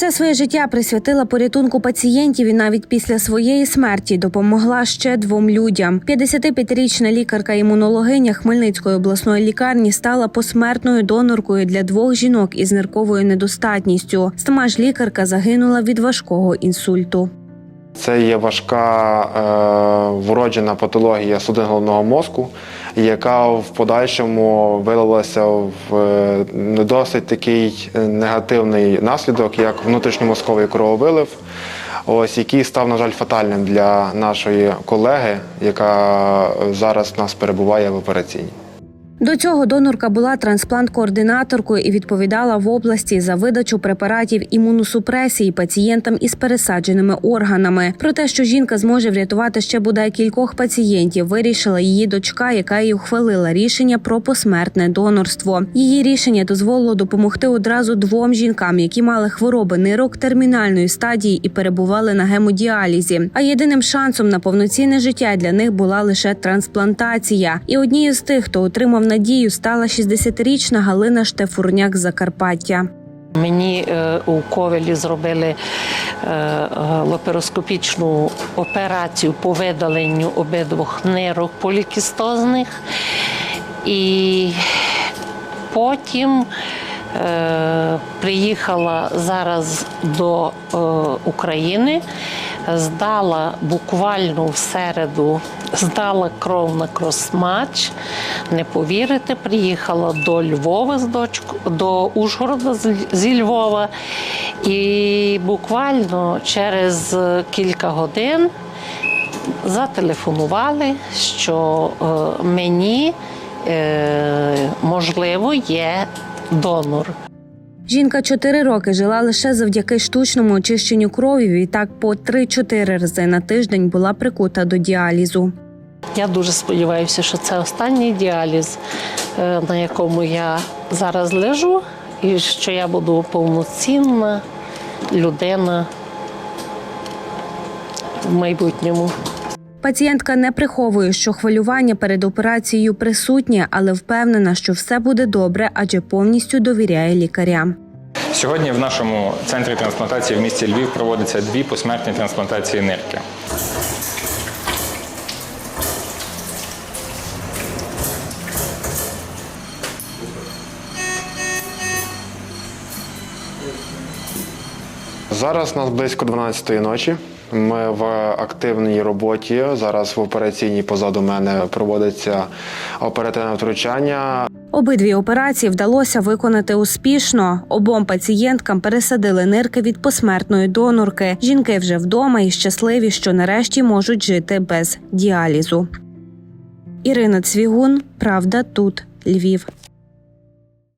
Все своє життя присвятила порятунку пацієнтів і навіть після своєї смерті допомогла ще двом людям. 55-річна лікарка-імунологиня Хмельницької обласної лікарні стала посмертною доноркою для двох жінок із нирковою недостатністю. Сама ж лікарка загинула від важкого інсульту. Це є важка е, вроджена патологія судин головного мозку, яка в подальшому вилилася в е, досить такий негативний наслідок, як внутрішньомозковий крововилив, ось який став, на жаль, фатальним для нашої колеги, яка зараз в нас перебуває в операційній. До цього донорка була трансплант-координаторкою і відповідала в області за видачу препаратів імуносупресії пацієнтам із пересадженими органами. Про те, що жінка зможе врятувати ще бодай кількох пацієнтів, вирішила її дочка, яка й ухвалила рішення про посмертне донорство. Її рішення дозволило допомогти одразу двом жінкам, які мали хвороби нирок термінальної стадії і перебували на гемодіалізі. А єдиним шансом на повноцінне життя для них була лише трансплантація. І однією з тих, хто отримав надію, стала 60-річна Галина Штефурняк Закарпаття. Мені е, у Ковелі зробили е, лапароскопічну операцію по видаленню обидвох нирок полікістозних. І потім е, приїхала зараз до України, здала буквально в середу, здала кров на кросмач. Не повірите, приїхала до Львова з дочкою, до Ужгорода зі Львова. І буквально через кілька годин зателефонували, що е, мені е, можливо є донор. Жінка чотири роки жила лише завдяки штучному очищенню крові. Відтак по 3-4 рази на тиждень була прикута до діалізу. Я дуже сподіваюся, що це останній діаліз, е, на якому я зараз лежу, і що я буду повноцінна людина в майбутньому. Пацієнтка не приховує, що хвилювання перед операцією присутнє, але впевнена, що все буде добре, адже повністю довіряє лікарям. Сьогодні в нашому центрі трансплантації в місті Львів проводяться дві посмертні трансплантації нирки. Зараз у нас близько 12-ї ночі. Ми в активній роботі. Зараз в операційній позаду мене проводиться оперативне втручання. Обидві операції вдалося виконати успішно. Обом пацієнткам пересадили нирки від посмертної донорки. Жінки вже вдома і щасливі, що нарешті можуть жити без діалізу. Ірина Цвігун, Правда, тут Львів.